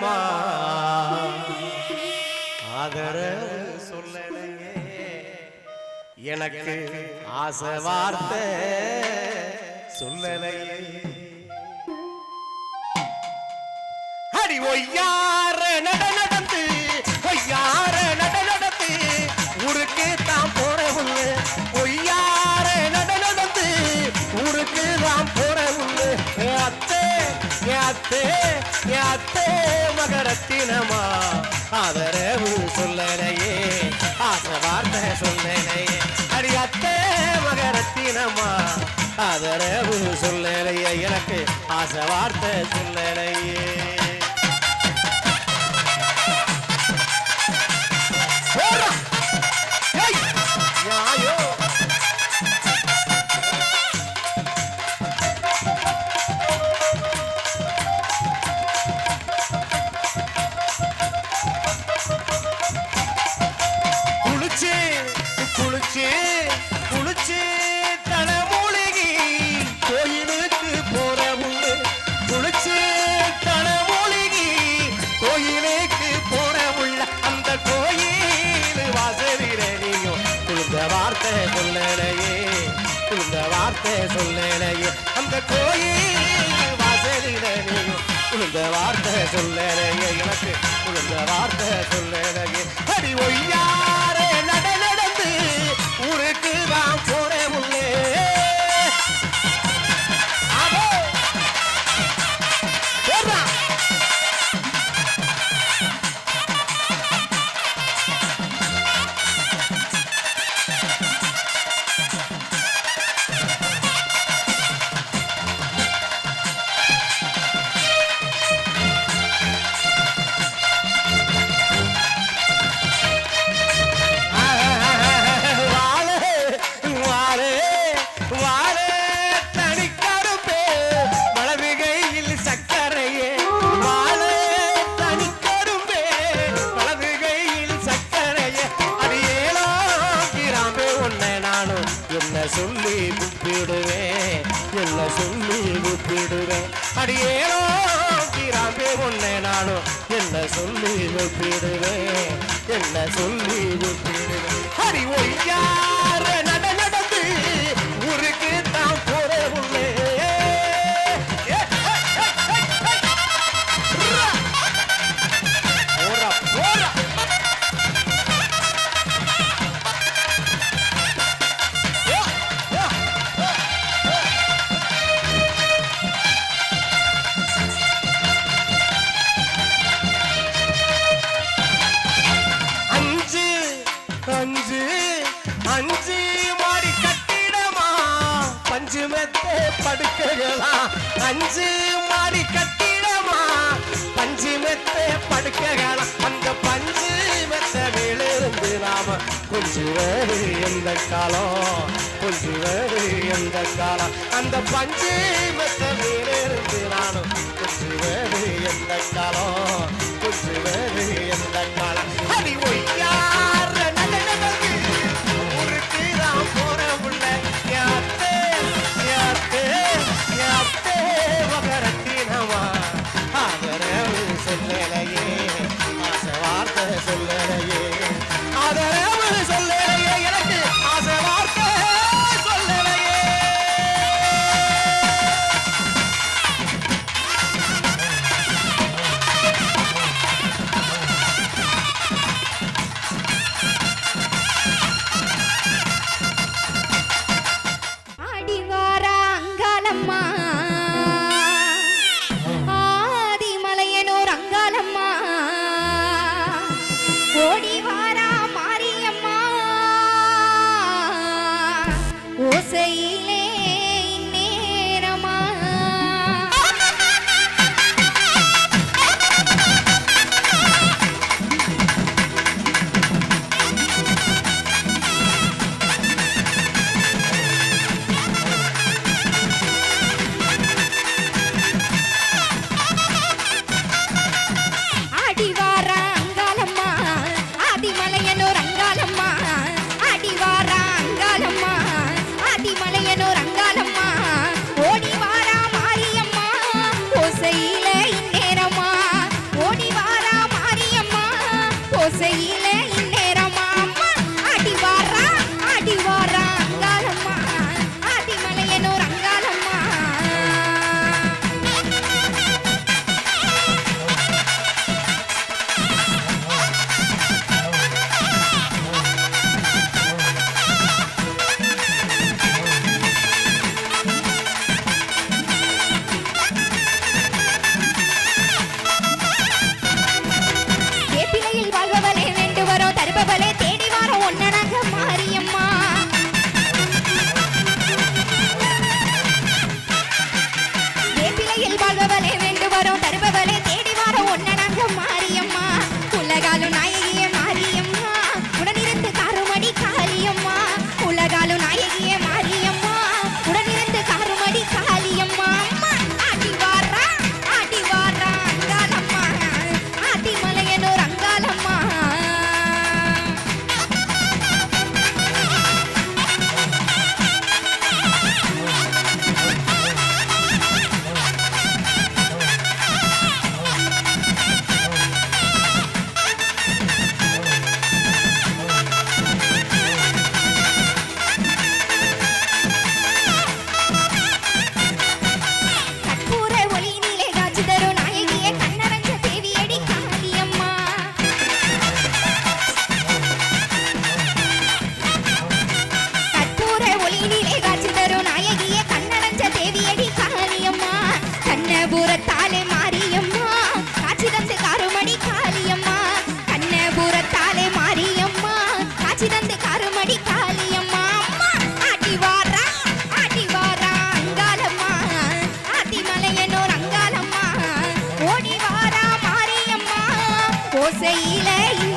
தினமா ஆதரவு சொல்லலையே. எனக்கு ஆசை வார்த்தை சொல்லலையே. அடி ஒய்யார நட ஆதரவு சொல்லலையே எனக்கு ஆசை வார்த்தை சொல்லலையே. வார்த்தை சொல்லலையே. அந்த கோயில் வாசலில நீயும் வார்த்தை சொல்லலையே. எனக்கு குளிர்ந்த சொல்லி கூப்பிடுவேன். என்ன சொல்லி கூப்பிடுவேன். அடியேலோ கிராம்பே ஒன்னே நானும். என்ன சொல்லி கூப்பிடுவேன். என்ன சொல்லி கூப்பிடுவேன். ஹரி ஒய்யாரன் படுக்கைகளா? அஞ்சு மாடி கட்டிடமா? பஞ்சு மெத்த படுக்கைகளா? அந்த பஞ்சு மெத்த மேலிருந்து நாம கொஞ்சுவது எந்த காலம்? கொஞ்சுவது எந்த காலம்? அந்த பஞ்சு மெத்த மேலிருந்து நானும் கொஞ்சுவது எந்த காலம்? கொஞ்சுவது செய்யல. கையிலே